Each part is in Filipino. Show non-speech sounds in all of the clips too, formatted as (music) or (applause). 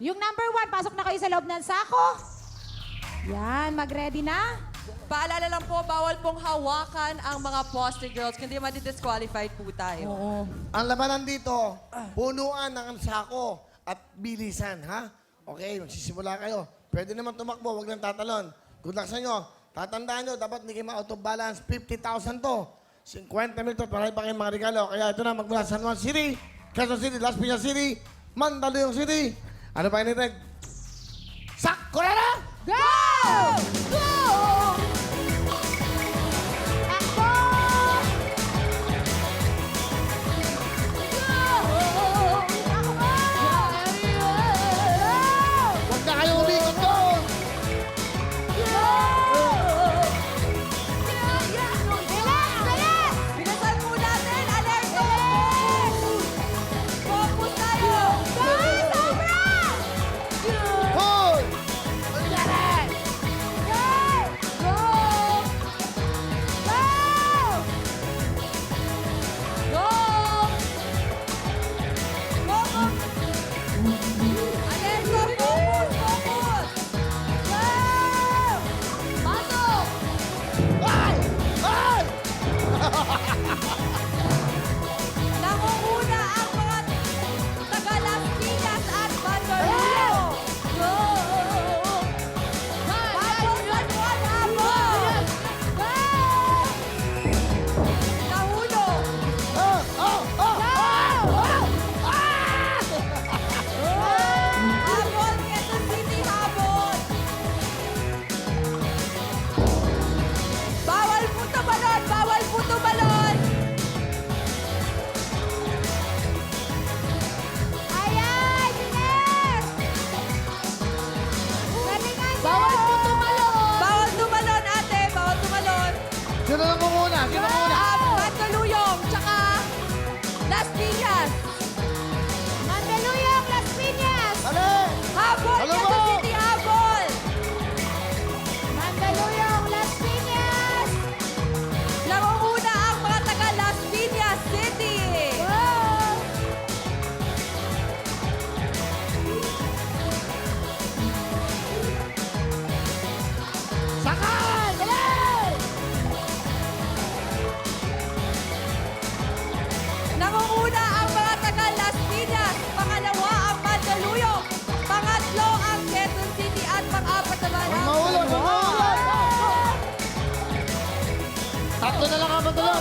Yung number one, pasok na kayo sa loob ng sako. Yan, mag-ready na. Paalala lang po, bawal pong hawakan ang mga poster girls, kundi madi-disqualified po tayo. Oo. Ang labanan dito, punuan ng sako at bilisan, ha? Okay, magsisimula kayo. Pwede naman tumakbo, wag lang tatalon. Good luck sa inyo. Tatandaan nyo, dapat hindi kayo ma-out of balance. 50,000 to. 50 minutos para pa kayong mga regalo. Kaya ito na, magmula San Juan City, Quezon City, Las Piñas City, Mandaluyong City. Ano pa initag? Sakko na na! Go! Go!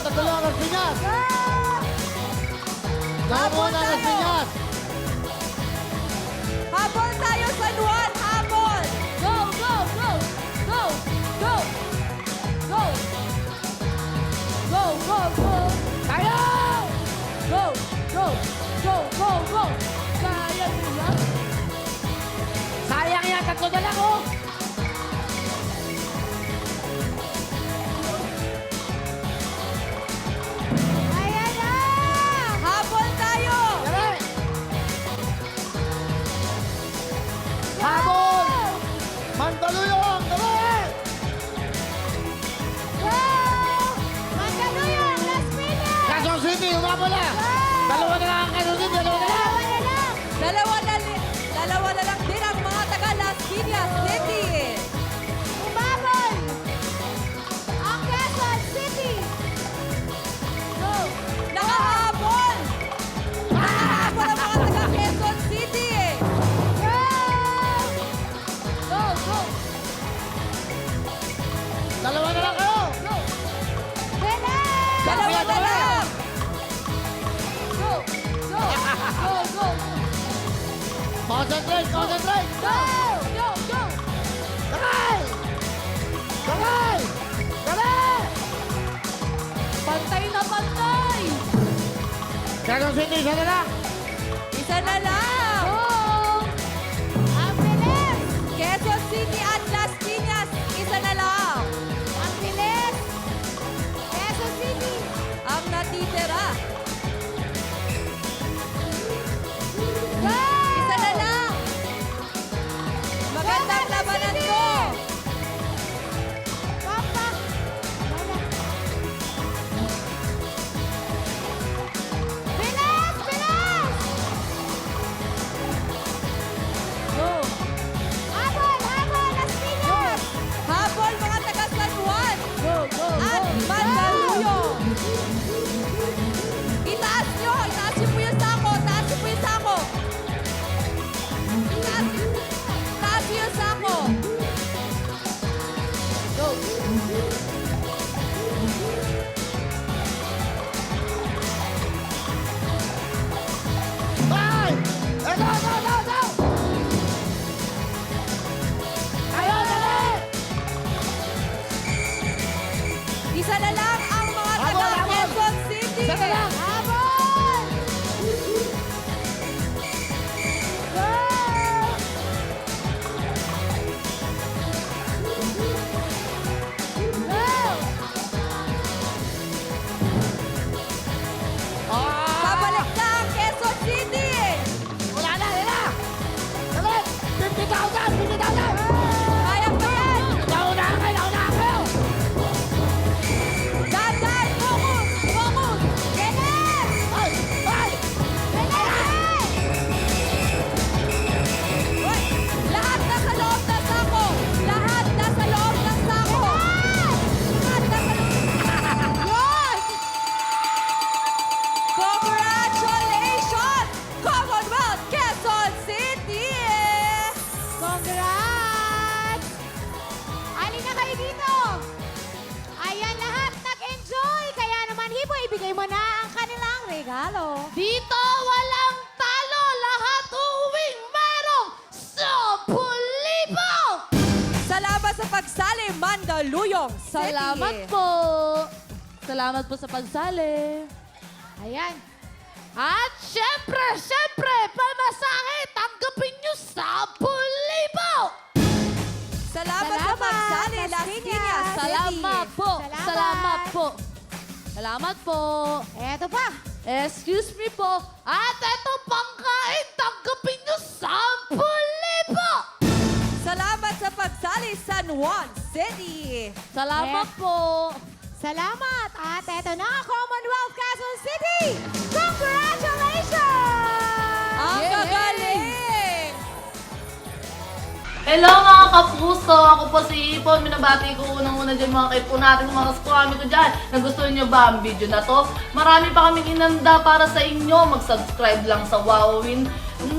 Lang ang pinyas. Nakamuna ang tayo. pinyas. Habol tayo, San Juan, habol! Go, go, go! Go, go! Go! Go, go, go! Tayo! Go, go, go, go, go! Kaya yan? Sayang yan. Tatlo na lang oh. Dalawa na lang ang City. Dalawa na lang! Dalawa na lang! Dalawa Concentrate! Concentrate! Go! Go, go! Sakay! Sakay! Dali! Pantay na pantay! Quezon City, isa na lang! Isa na lang. regalo. Dito walang talo, lahat uwing merong sopulibo! Salamat sa pagsali, Mandaluyong City. Salamat po. Salamat po sa pagsali. Ayan. At syempre, syempre, pamasahe, tanggapin nyo sapulibo! Salamat, sa pagsali, Las Las Salamat po. Salamat. Salamat po. Salamat po. Eto pa. Excuse me po. At eto pangkain, tanggapin nyo 10,000! Salamat sa pagsali, San Juan City. Salamat Yes. po. Salamat. At eto na, Commonwealth Quezon City. Congratulations! Ang Yay! gagaling! Hello mga kapuso! Ako po si Ipon. Minabati ko unang-una dyan mga kaipo natin, mga kaskwami ko dyan. Nagustuhan nyo ba ang video na to? Marami pa kaming inanda para sa inyo. Mag-subscribe lang sa Wowin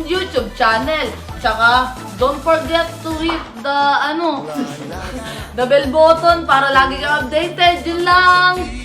YouTube channel. Tsaka, don't forget to hit the, ano, (laughs) the bell button para lagi kang updated. Yun lang!